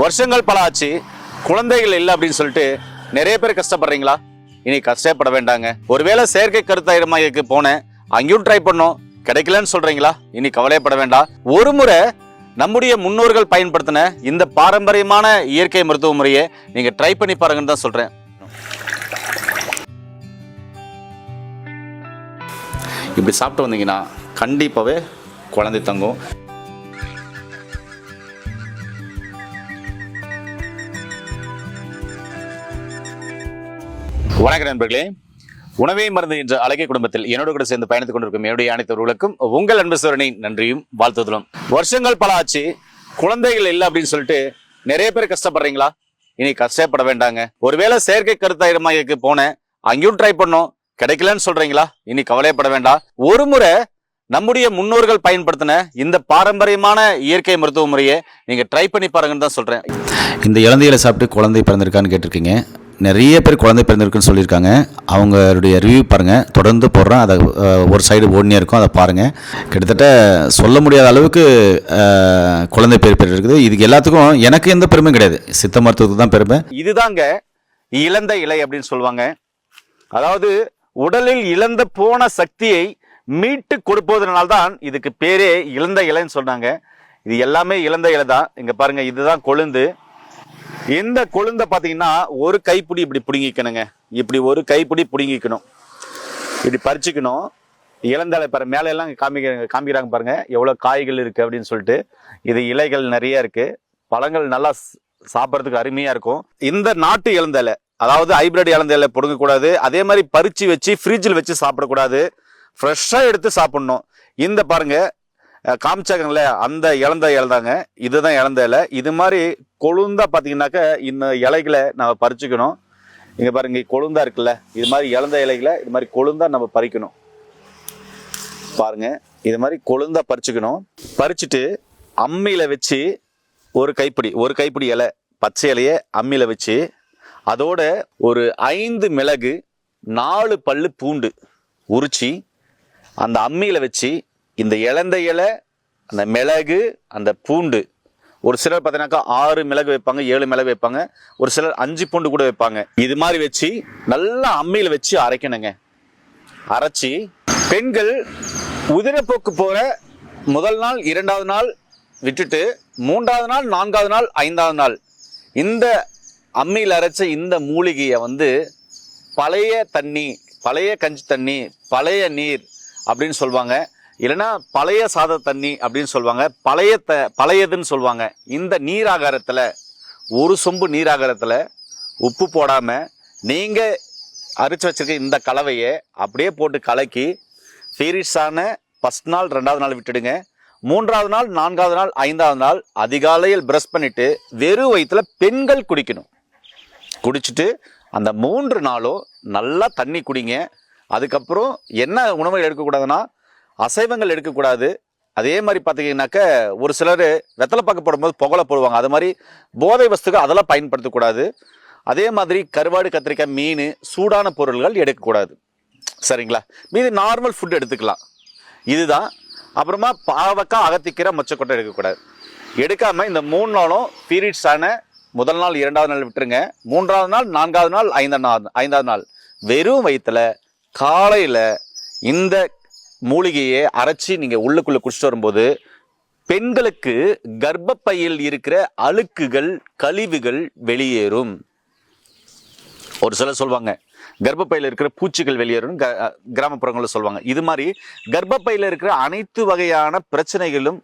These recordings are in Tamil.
வருஷங்கள் பல ஆச்சு குழந்தைகள் இல்லை அப்படின்னு சொல்லிட்டு நிறைய பேர் கஷ்டப்படுறீங்களா? இனி கஷ்டப்பட வேண்டாங்க. ஒருவேளை செயற்கை கருத்தாயிரமாக்கு போனேன் அங்கேயும் ட்ரை பண்ணோம் கிடைக்கலன்னு சொல்றீங்களா? இனி கவலையப்பட வேண்டாம். ஒரு முறை நம்முடைய முன்னோர்கள் பயன்படுத்தின இந்த பாரம்பரியமான இயற்கை மருத்துவ முறையை நீங்க ட்ரை பண்ணி பாருங்கன்னு தான் சொல்றேன். இப்படி சாப்பிட்டு வந்தீங்கன்னா கண்டிப்பாகவே குழந்தை தங்கும். வணக்கம் நண்பர்களே. உணவே மருந்து என்ற அழகிய குடும்பத்தில் என்னோட கூட சேர்ந்து பயணித்துக் கொண்டிருக்கும் என்னுடைய அனைத்தவர்களுக்கும் உங்கள் அன்பு சுவரணி நன்றியும் வாழ்த்துதலும் வருஷங்கள் பல ஆச்சு. குழந்தைகள் இல்லை அப்படின்னு சொல்லிட்டு நிறைய பேர் கஷ்டப்படுறீங்களா? இனி கஷ்டப்பட வேண்டாங்க. ஒருவேளை செயற்கை கருத்தாயிரம் போனேன். அங்கேயும் ட்ரை பண்ணோம். கிடைக்கலன்னு சொல்றீங்களா? இனி கவலைப்பட வேண்டாம். ஒரு முறை நம்முடைய முன்னோர்கள் பயன்படுத்தின இந்த பாரம்பரியமான இயற்கை மருத்துவ முறையை நீங்க ட்ரை பண்ணி பாருங்கன்னு தான் சொல்றேன். இந்த இலந்தையில சாப்பிட்டு குழந்தை பிறந்திருக்கான்னு கேட்டிருக்கீங்க. நிறைய பேர் குழந்தை பிறந்திருக்குன்னு சொல்லியிருக்காங்க. அவங்களுடைய ரிவ்யூ பாருங்கள் தொடர்ந்து போடுறேன். அதை ஒரு சைடு ஓடினே இருக்கும். அதை பாருங்கள் கிட்டத்தட்ட சொல்ல முடியாத அளவுக்கு குழந்தை பேர் பேர் இருக்குது. இதுக்கு எல்லாத்துக்கும் எனக்கு எந்த பெருமையும் கிடையாது. சித்த மருத்துவத்துக்கு தான் பெருமை. இதுதாங்க இழந்த இலை அப்படின்னு சொல்லுவாங்க. அதாவது உடலில் இழந்த போன சக்தியை மீட்டு கொடுப்பதனால்தான் இதுக்கு பேரே இழந்த இலைன்னு சொன்னாங்க. இது எல்லாமே இழந்த இலை தான் இங்கே பாருங்கள் இதுதான் கொழுந்து. இந்த கொழுந்த பார்த்தீங்கன்னா ஒரு கைப்பிடி இப்படி பிடுங்கிக்கணுங்க. இப்படி ஒரு கைப்பிடி பிடுங்கிக்கணும். இப்படி பறிச்சுக்கணும். இளந்தலை பாரு மேலே எல்லாம் காமிக்கிறாங்க காமிக்கிறாங்க பாருங்க. எவ்வளோ காய்கள் இருக்குது அப்படின்னு சொல்லிட்டு. இது இலைகள் நிறைய இருக்குது பழங்கள் நல்லா சாப்பிட்றதுக்கு அருமையாக இருக்கும். இந்த நாட்டு இளந்தலை அதாவது ஹைபிரிட் இளந்தலை இலை அதே மாதிரி பறித்து வச்சு ஃப்ரிட்ஜில் வச்சு சாப்பிடக்கூடாது. ஃப்ரெஷ்ஷாக எடுத்து சாப்பிட்ணும். இந்த பாருங்கள் காமிச்சாங்கல்ல அந்த இழந்த இலந்தாங்க இதுதான் இழந்த இலை. இது மாதிரி கொழுந்தா பார்த்தீங்கன்னாக்க இந்த இலைகளை நம்ம பறிச்சுக்கணும். இங்க பாருங்க கொழுந்தா இருக்குல்ல இது மாதிரி இழந்த இலைகளை இது மாதிரி கொழுந்தா நம்ம பறிக்கணும். பாருங்க இது மாதிரி கொழுந்தா பறிச்சுக்கணும். பறிச்சுட்டு அம்மியில வச்சு ஒரு கைப்பிடி ஒரு கைப்பிடி இலை பச்சை இலையை அம்மியில வச்சு அதோட ஒரு ஐந்து மிளகு நாலு பல்லு பூண்டு உரிச்சி அந்த அம்மியில வச்சு இந்த இழந்த இலை அந்த மிளகு அந்த பூண்டு ஒரு சிலர் பார்த்தீங்கன்னாக்கா ஆறு மிளகு வைப்பாங்க ஏழு மிளகு வைப்பாங்க ஒரு சிலர் அஞ்சு பூண்டு கூட வைப்பாங்க. இது மாதிரி வச்சு நல்லா அம்மியில் வச்சு அரைக்கணுங்க. அரைச்சி பெண்கள் உதிரப்போக்கு போகிற முதல் நாள் இரண்டாவது நாள் விட்டுட்டு மூன்றாவது நாள் நான்காவது நாள் ஐந்தாவது நாள் இந்த அம்மியில் அரைச்ச இந்த மூலிகையை வந்து பழைய தண்ணி பழைய கஞ்சி தண்ணி பழைய நீர் அப்படின்னு சொல்லுவாங்க இல்லைன்னா பழைய சாத தண்ணி அப்படின்னு சொல்லுவாங்க. பழைய த பழையதுன்னு சொல்லுவாங்க. இந்த நீராகாரத்தில் ஒரு சொம்பு நீராகாரத்தில் உப்பு போடாமல் நீங்கள் அரிச்சு வச்சிருக்க இந்த கலவையை அப்படியே போட்டு கலக்கி ஃபீரிஷான ஃபஸ்ட் நாள் ரெண்டாவது நாள் விட்டுடுங்க. மூன்றாவது நாள் நான்காவது நாள் ஐந்தாவது நாள் அதிகாலையில் ப்ரஷ் பண்ணிவிட்டு வெறும் வயிற்றுல பெண்கள் குடிக்கணும். குடிச்சிட்டு அந்த மூன்று நாளும் நல்லா தண்ணி குடிங்க. அதுக்கப்புறம் என்ன உணவுகள் எடுக்கக்கூடாதுன்னா அசைவங்கள் எடுக்கக்கூடாது. அதே மாதிரி பார்த்தீங்கன்னாக்க ஒரு சிலர் வெத்தலை பாக்கு போடும்போது புகழை போடுவாங்க. அது மாதிரி போதை வஸ்துகள் அதெல்லாம் பயன்படுத்தக்கூடாது. அதே மாதிரி கருவாடு கத்திரிக்காய் மீன் சூடான பொருள்கள் எடுக்கக்கூடாது. சரிங்களா? மீது நார்மல் ஃபுட் எடுத்துக்கலாம். இதுதான். அப்புறமா பாவக்காய் அகத்திக்கீரை மொச்சக்கொட்டை எடுக்கக்கூடாது. எடுக்காமல் இந்த மூணு நாளும் பீரியட்ஸான ஆன முதல் நாள் இரண்டாவது நாள் விட்டுருங்க. மூன்றாவது நாள் நான்காவது நாள் ஐந்தாம் நாள் ஐந்தாவது நாள். வெறும் வயிற்றில் காலையில் இந்த மூலிகையை அரைச்சி நீங்கள் உள்ளுக்குள்ளே குடிச்சிட்டு வரும்போது பெண்களுக்கு கர்ப்பப்பையில் இருக்கிற அழுக்குகள் கழிவுகள் வெளியேறும். ஒரு சிலர் சொல்லுவாங்க கர்ப்பப்பையில் இருக்கிற பூச்சிகள் வெளியேறும் க கிராமப்புறங்களில் சொல்லுவாங்க இது மாதிரி கர்ப்பப்பையில் இருக்கிற அனைத்து வகையான பிரச்சனைகளும்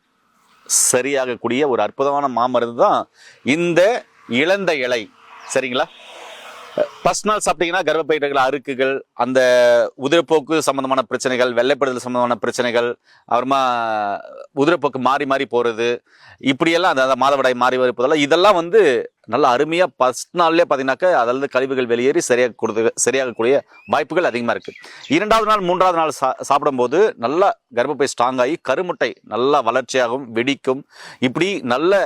சரியாகக்கூடிய ஒரு அற்புதமான மாமருந்து தான் இந்த இழந்த இலை. சரிங்களா? ஃபர்ஸ்ட் நாள் சாப்பிட்டீங்கன்னா கர்ப்பப்பையில் அறுக்குகள் அந்த உதிரப்போக்கு சம்பந்தமான பிரச்சனைகள் வெள்ளைப்படுதல் சம்பந்தமான பிரச்சனைகள் அப்புறமா உதிரப்போக்கு மாறி மாறி போகிறது இப்படியெல்லாம் அந்த மாதவிடாய் மாறி வருப்பதெல்லாம் இதெல்லாம் வந்து நல்ல அருமையாக ஃபர்ஸ்ட் நாள்லேயே பார்த்தீங்கன்னாக்கா அதில் கழிவுகள் வெளியேறி சரியாக கொடுத்து சரியாகக்கூடிய வாய்ப்புகள் அதிகமாக இருக்குது இரண்டாவது நாள் மூன்றாவது நாள் சா சாப்பிடும்போது நல்லா கர்ப்பப்பை ஸ்ட்ராங் ஆகி கருமுட்டை நல்லா வளர்ச்சியாகவும் வெடிக்கும். இப்படி நல்ல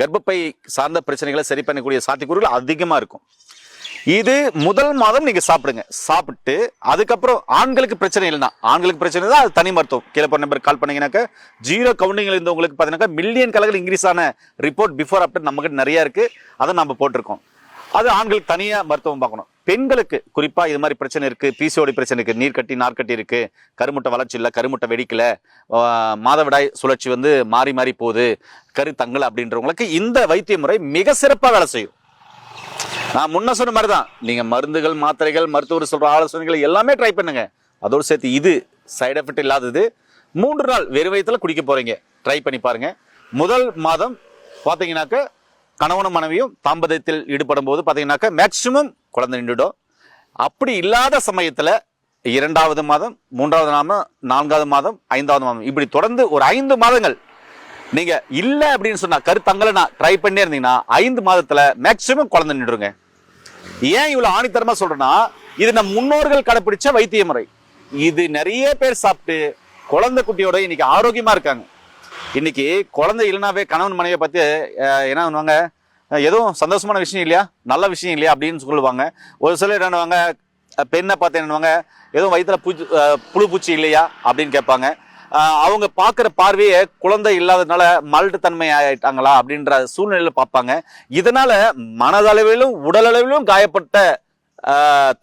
கர்ப்பப்பை சார்ந்த பிரச்சனைகளை சரி பண்ணக்கூடிய சாத்தியக்கூறுகள் அதிகமாக இருக்கும். இது முதல் மாதம் நீங்கள் சாப்பிடுங்க. சாப்பிட்டு அதுக்கப்புறம் ஆண்களுக்கு பிரச்சனை இல்லைன்னா ஆண்களுக்கு பிரச்சனை தான் அது தனி மருத்துவம். கீழே போன நம்பர் கால் பண்ணீங்கன்னாக்கா ஜீரோ கவுண்டிங்கில் இருந்தவங்களுக்கு பார்த்தீங்கன்னா மில்லியன் கணக்கில் இன்க்ரீஸ் ஆன ரிப்போர்ட் பிஃபோர் ஆஃப்டர் நம்மகிட்ட நிறையா இருக்குது அதை நம்ம போட்டிருக்கோம். அது ஆண்களுக்கு தனியாக மருத்துவம் பார்க்கணும். பெண்களுக்கு குறிப்பா இது மாதிரி பிரச்சனை இருக்கு பிசிஓடி பிரச்சனை இருக்கு நீர் கட்டி நார்க்கட்டி இருக்கு கருமுட்டை வளர்ச்சி இல்லை கருமுட்டை வெடிக்கல மாதவிடாய் சுழற்சி வந்து மாறி மாறி போகுது கரு தங்கலை அப்படின்றவங்களுக்கு இந்த வைத்திய முறை மிக சிறப்பாக வேலை செய்யும். நான் முன்ன சொன்ன மாதிரி தான் நீங்க மருந்துகள் மாத்திரைகள் மருத்துவர் சொல்ற ஆலோசனைகள் எல்லாமே ட்ரை பண்ணுங்க. அதோடு சேர்த்து இது சைடு எஃபெக்ட் இல்லாதது மூன்று நாள் வெறும் வயிற்றுல குடிக்க போறீங்க. ட்ரை பண்ணி பாருங்க. முதல் மாதம் பார்த்தீங்கன்னாக்க கணவனும் மனைவியும் தாம்பதியத்தில் ஈடுபடும் போது பார்த்தீங்கன்னாக்க மேக்சிமம் குழந்தை நின்றுடும் அப்படி இல்லாத சமயத்தில் இரண்டாவது மாதம் மூன்றாவது மாதம் நான்காவது மாதம் ஐந்தாவது மாதம் இப்படி தொடர்ந்து ஒரு ஐந்து மாதங்கள். நீங்கள் இல்லை அப்படின்னு சொன்னால் கருத்தங்களை நான் ட்ரை பண்ணே இருந்தீங்கன்னா ஐந்து மாதத்தில் மேக்சிமம் குழந்தை நின்றுருங்க ஏன் இவ்வளோ ஆணித்தரமாக சொல்கிறேன்னா இது நம் முன்னோர்கள் கடைப்பிடிச்ச வைத்திய முறை. இது நிறைய பேர் சாப்பிட்டு குழந்தை குட்டியோட இன்னைக்கு ஆரோக்கியமாக இருக்காங்க. இன்னைக்கு குழந்தை இல்லைனாவே கணவன் மனைவியை பற்றி என்ன பண்ணுவாங்க? எதுவும் சந்தோஷமான விஷயம் இல்லையா? நல்ல விஷயம் இல்லையா அப்படின்னு சொல்லுவாங்க. ஒரு சிலர் என்னவாங்க பெண்ணை பார்த்து என்னவாங்க எதுவும் வயிற்றுல பூச்சி புழு பூச்சி இல்லையா அப்படின்னு கேட்பாங்க. அவங்க பார்க்குற பார்வையே குழந்தை இல்லாததுனால மல்டு தன்மை ஆயிட்டாங்களா அப்படின்ற சூழ்நிலையில் பார்ப்பாங்க. இதனால் மனதளவிலும் உடலளவிலும் காயப்பட்ட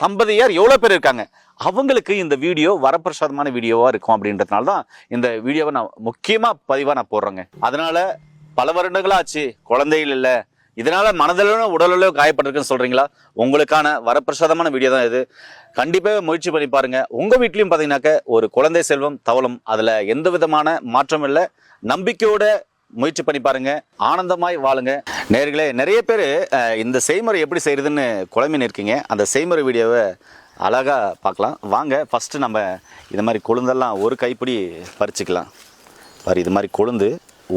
தம்பதியார் எவ்வளோ பேர் இருக்காங்க? அவங்களுக்கு இந்த வீடியோ வரப்பிரசாதமான வீடியோவாக இருக்கும் அப்படின்றதுனால தான் இந்த வீடியோவை நான் முக்கியமாக பதிவாக நான் போடுறேங்க. அதனால் பல வருடங்களா ஆச்சு குழந்தைகள் இல்லை இதனால மனதளவில் உடலளவு காயப்பட்டிருக்குன்னு சொல்றீங்களா? உங்களுக்கான வரப்பிரசாதமான வீடியோ தான் இது. கண்டிப்பாக முயற்சி பண்ணி பாருங்க. உங்க வீட்லேயும் பார்த்தீங்கன்னாக்க ஒரு குழந்தை செல்வம் தவளும் அதுல எந்த விதமான மாற்றம் இல்லை. நம்பிக்கையோட முயற்சி பண்ணி பாருங்க. ஆனந்தமாய் வாழுங்க. நேர்களே நிறைய பேர் இந்த செய்முறை எப்படி செய்யறதுன்னு குழம்பின்னு இருக்கீங்க. அந்த செய்முறை வீடியோவை அழகாக பார்க்கலாம். வாங்க ஃபஸ்ட்டு நம்ம இது மாதிரி கொழுந்தெல்லாம் ஒரு கைப்பிடி பறிச்சுக்கலாம். பாரு இது மாதிரி கொழுந்து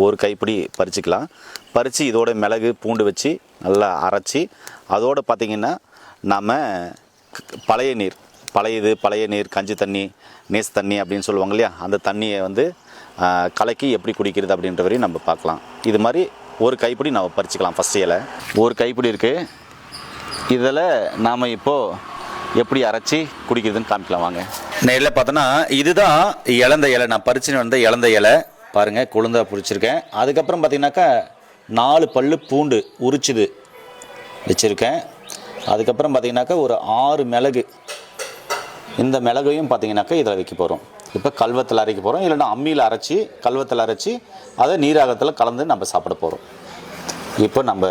ஒரு கைப்பிடி பறிச்சுக்கலாம். பறித்து இதோட மிளகு பூண்டு வச்சு நல்லா அரைச்சி அதோடு பார்த்திங்கன்னா நம்ம பழைய நீர் பழையது பழைய நீர் கஞ்சி தண்ணி நேஸ் தண்ணி அப்படின்னு சொல்லுவாங்க இல்லையா? அந்த தண்ணியை வந்து கலக்கி எப்படி குடிக்கிறது அப்படின்ற வரையும் நம்ம பார்க்கலாம். இது மாதிரி ஒரு கைப்பிடி நம்ம பறிச்சுக்கலாம் ஃபஸ்ட் இலை. ஒரு கைப்பிடி இருக்குது இதில் நாம் இப்போது எப்படி அரைச்சி குடிக்கிறதுன்னு காமிக்கலாம் வாங்க. நேரில் பார்த்தோன்னா இதுதான் இழந்த இலை. நான் பறிச்சுன்னு வந்த இழந்த இலை. பாருங்கள் கொழுந்தா பிடிச்சிருக்கேன் அதுக்கப்புறம் பார்த்தீங்கன்னாக்கா நாலு பல்லு பூண்டு உரிச்சுது வச்சுருக்கேன். அதுக்கப்புறம் பார்த்தீங்கன்னாக்கா ஒரு ஆறு மிளகு. இந்த மிளகையும் பார்த்தீங்கன்னாக்கா இதில் வைக்க போகிறோம் இப்போ கல்வத்தில் அரைக்க போகிறோம் இல்லைன்னா அம்மியில் அரைச்சி கல்வத்தில் அரைச்சி அதை நீராகத்தில் கலந்து நம்ம சாப்பிட போகிறோம் இப்போ நம்ம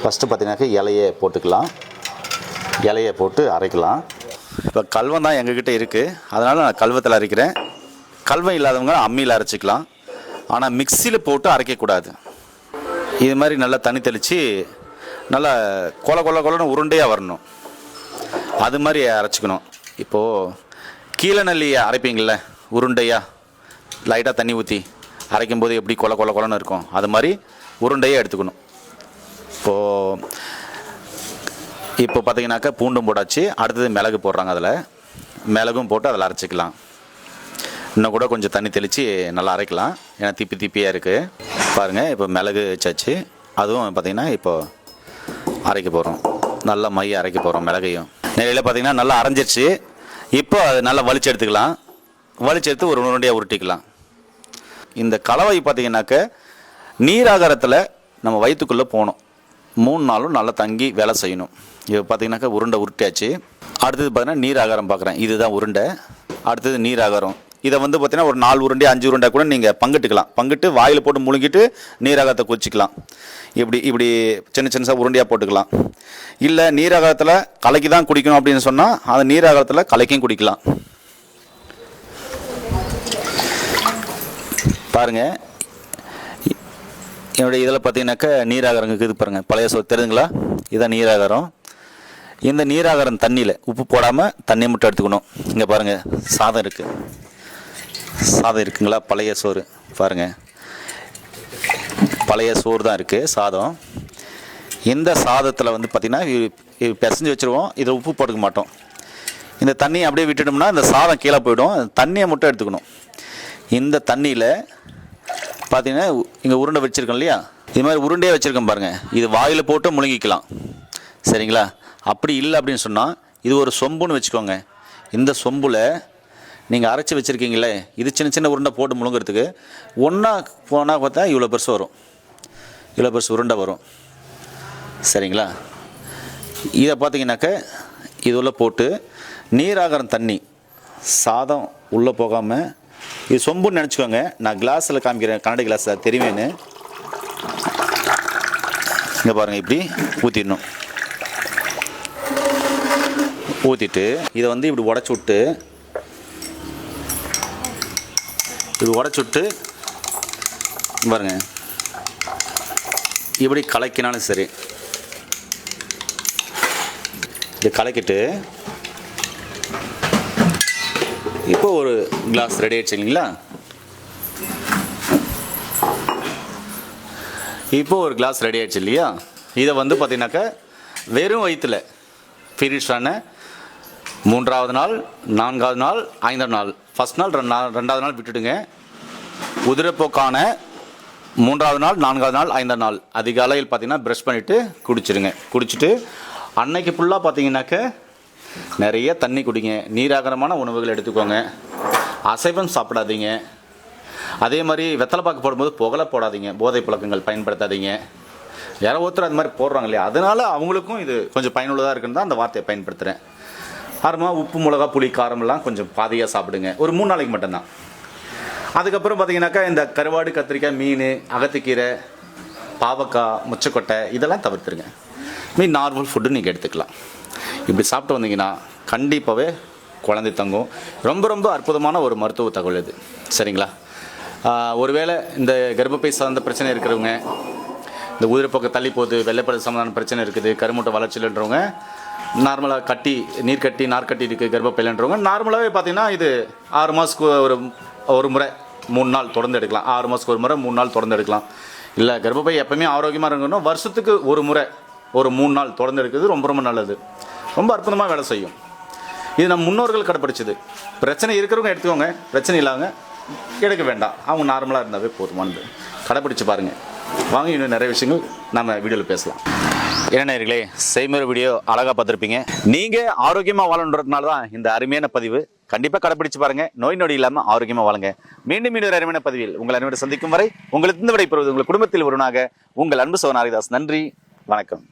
ஃபஸ்ட்டு பார்த்தீங்கன்னாக்கா இலையை போட்டுக்கலாம். இலையை போட்டு அரைக்கலாம். இப்போ கல்வம் தான் எங்ககிட்ட இருக்குது அதனால் நான் கல்வத்தில் அரைக்கிறேன். கல்வம் இல்லாதவங்க அம்மியில் அரைச்சிக்கலாம். ஆனால் மிக்சியில் போட்டு அரைக்கக்கூடாது. இது மாதிரி நல்லா தண்ணி தெளித்து நல்லா கொல கொல கொலன்னு உருண்டையாக வரணும். அது மாதிரி அரைச்சிக்கணும். இப்போது கீழே நல்லி அரைப்பீங்கள உருண்டையாக லைட்டாக தண்ணி ஊற்றி அரைக்கும் போது எப்படி கொல கொல கொலன்னு இருக்கும்? அது மாதிரி உருண்டையாக எடுத்துக்கணும். இப்போது இப்போ பார்த்தீங்கன்னாக்கா பூண்டும் போட்டாச்சு. அடுத்தது மிளகு போடுறாங்க அதில். மிளகும் போட்டு அதில் அரைச்சிக்கலாம். இன்னும் கூட கொஞ்சம் தண்ணி தெளித்து நல்லா அரைக்கலாம். ஏன்னா திப்பி திப்பியாக இருக்குது பாருங்கள் இப்போ மிளகு வச்சாச்சு அதுவும் பார்த்தீங்கன்னா இப்போது அரைக்க போகிறோம் நல்லா மைய அரைக்க போகிறோம் மிளகையும். நிலையில் பார்த்தீங்கன்னா நல்லா அரைஞ்சிருச்சு. இப்போ அது நல்லா வலிச்சு எடுத்துக்கலாம். வலிச்சு எடுத்து ஒரு உருண்டையாக உருட்டிக்கலாம். இந்த கலவை பார்த்தீங்கன்னாக்க நீராகாரத்தில் நம்ம வயிற்றுக்குள்ளே போகணும். மூணு நாளும் நல்லா தங்கி வேலை செய்யணும். இப்போ பார்த்தீங்கன்னாக்கா உருண்டை உருட்டியாச்சு. அடுத்தது பார்த்தீங்கன்னா நீராகாரம் பார்க்குறேன். இதுதான் உருண்டை. அடுத்தது நீராகாரம். இதை வந்து பார்த்தீங்கன்னா ஒரு நாலு உருண்டை அஞ்சு உருண்டை கூட நீங்கள் பங்கிட்டுக்கலாம். பங்கிட்டு வாயில் போட்டு முழுங்கிட்டு நீராகத்தை குச்சிக்கலாம் இப்படி இப்படி சின்ன சின்னசாக உருண்டையாக போட்டுக்கலாம். இல்லை நீராகத்தில் கலக்கி தான் குடிக்கணும் அப்படின்னு சொன்னால் அந்த நீராகாரத்தில் கலக்கியும் குடிக்கலாம். பாருங்கள் என்னுடைய இதில் பார்த்தீங்கன்னாக்கா நீராகரம் இருக்குது பாருங்கள் பழைய சோ தெரியுதுங்களா? இதான் நீராகரம். இந்த நீராகரம் தண்ணியில் உப்பு போடாமல் தண்ணி மட்டும் எடுத்துக்கணும். இங்கே பாருங்கள் சாதம் இருக்குது சாதம் இருக்குங்களா? பழைய சோறு. பாருங்க. பழைய சோறு தான் இருக்குது சாதம். இந்த சாதத்தில் வந்து பார்த்திங்கன்னா பிசைஞ்சு வச்சுருவோம். இதில் உப்பு போட்டுக்க மாட்டோம். இந்த தண்ணியை அப்படியே விட்டுட்டோம்னா இந்த சாதம் கீழே போயிடும். அந்த தண்ணியை மட்டும் எடுத்துக்கணும். இந்த தண்ணியில் பார்த்தீங்கன்னா இங்கே உருண்டை வச்சுருக்கோம் இல்லையா? இது மாதிரி உருண்டையே வச்சுருக்கோம் பாருங்கள் இது வாயில் போட்டு முழுங்கிக்கலாம். சரிங்களா? அப்படி இல்லை அப்படின்னு சொன்னால் இது ஒரு சொம்புன்னு வச்சுக்கோங்க. இந்த சொம்பில் நீங்கள் அரைச்சி வச்சுருக்கீங்களே இது சின்ன சின்ன உருண்டை போட்டு முழுங்குறதுக்கு ஒன்றா போனால் பார்த்தா இவ்வளோ பெருசு வரும். இவ்வளோ பெருசு உருண்டை வரும். சரிங்களா? இதை பார்த்தீங்கன்னாக்க இது உள்ள போட்டு நீராகரம் தண்ணி சாதம் உள்ளே போகாமல் இது சொம்புன்னு நினச்சிக்கோங்க. நான் கிளாஸில் காமிக்கிறேன் கண்ணாடி கிளாஸில் தெரியுமேன்னு. இங்கே பாருங்கள் இப்படி ஊற்றிடணும் ஊற்றிட்டு இதை வந்து இப்படி உடச்சி விட்டு இது உடச்சி விட்டு இப்படி கலக்கினாலும் சரி. இது கலக்கிட்டு இப்போ ஒரு கிளாஸ் ரெடி ஆயிடுச்சு இல்லைங்களா இப்போ ஒரு கிளாஸ் ரெடி ஆயிடுச்சு இல்லையா? இதை வந்து பார்த்தீங்கன்னாக்கா வெறும் வயிற்றுல பீரியட்ஸான மூன்றாவது நாள் நான்காவது நாள் ஐந்தாவது நாள் ஃபஸ்ட் நாள் ரெண்டு நாள் ரெண்டாவது நாள் விட்டுடுங்க. உதிரப்போக்கான மூன்றாவது நாள் நான்காவது நாள் ஐந்தாவது நாள். அதிகாலையில் பார்த்தீங்கன்னா ப்ரஷ் பண்ணிவிட்டு குடிச்சிடுங்க குடிச்சிட்டு அன்னைக்கு ஃபுல்லாக பார்த்தீங்கன்னாக்க நிறைய தண்ணி குடிங்க. நீராகரமான உணவுகள் எடுத்துக்கோங்க. அசைவம் சாப்பிடாதீங்க. அதே மாதிரி வெத்தலை பாக்கு போடும்போது புகழ போடாதீங்க. போதை பழக்கங்கள் பயன்படுத்தாதீங்க. யாரோ ஒருத்தர் அது மாதிரி போடுறாங்க இல்லையா? அதனால அவங்களுக்கும் இது கொஞ்சம் பயனுள்ளதாக இருக்குன்னு தான் அந்த வார்த்தையை பயன்படுத்துகிறேன் அப்புறமா உப்பு மிளகா புளி காரமெல்லாம் கொஞ்சம் பாதையாக சாப்பிடுங்க. ஒரு மூணு நாளைக்கு மட்டும்தான். அதுக்கப்புறம் பார்த்தீங்கன்னாக்கா இந்த கருவாடு கத்திரிக்காய் மீன் அகத்திக்கீரை பாவக்காய் முச்சக்கொட்டை இதெல்லாம் தவிர்த்துருங்க. மீன் நார்மல் ஃபுட்டு நீங்கள் எடுத்துக்கலாம். இப்படி சாப்பிட்டு வந்தீங்கன்னா கண்டிப்பாகவே குழந்தை தங்கும். ரொம்ப ரொம்ப அற்புதமான ஒரு மருத்துவ தகவல் இது. சரிங்களா? ஒருவேளை இந்த கர்ப்பப்பை சார்ந்த பிரச்சனை இருக்கிறவங்க இந்த உதிரப்போக்கு தள்ளி போகுது வெள்ளைப்பட சம்பந்தமான பிரச்சனை இருக்குது கருமுட்டை வளர்ச்சியில்ன்றவங்க நார்மலாக கட்டி நீர் கட்டி நார் கட்டி இருக்குது கர்ப்பப்பையிலன்றவங்க. நார்மலாகவே பார்த்தீங்கன்னா இது ஆறு மாதத்துக்கு ஒரு ஒரு முறை மூணு நாள் தொடர்ந்து எடுக்கலாம். ஆறு மாதத்துக்கு ஒரு முறை மூணு நாள் தொடர்ந்து எடுக்கலாம். இல்லை கர்ப்பப்பை எப்பவுமே ஆரோக்கியமாக இருக்கணும் வருஷத்துக்கு ஒரு முறை ஒரு மூணு நாள் தொடர்ந்து எடுக்கிறது ரொம்ப ரொம்ப நல்லது. ரொம்ப அற்புதமாக வேலை செய்யும். இது நம்ம முன்னோர்கள் கடைப்பிடிச்சது. பிரச்சனை இருக்கிறவங்க எடுத்துக்கோங்க. பிரச்சனை இல்லாங்க எடுக்க வேண்டாம். அவங்க நார்மலாக இருந்தாவே போதுமானது. கடைப்பிடிச்சு பாருங்கள் வாங்க இன்னும் நிறைய விஷயங்கள் நம்ம வீடியோவில் பேசலாம். என்ன நேர்களே செய்முறை வீடியோ அழகாக பார்த்துருப்பீங்க. நீங்கள் ஆரோக்கியமாக வாழணுன்றதுனால தான் இந்த அருமையான பதிவு. கண்டிப்பாக கடைப்பிடிச்சு பாருங்க. நோய் நொடி இல்லாமல் ஆரோக்கியமாக வாழுங்க. மீண்டும் மீண்டும் ஒரு அருமையான பதிவில் உங்கள் அனைவரை சந்திக்கும் வரை உங்களுக்கு இந்த விடை பெறுவது உங்கள் குடும்பத்தில் ஒருவனாக உங்கள் அன்பு சோன் ஹரிதாஸ். நன்றி. வணக்கம்.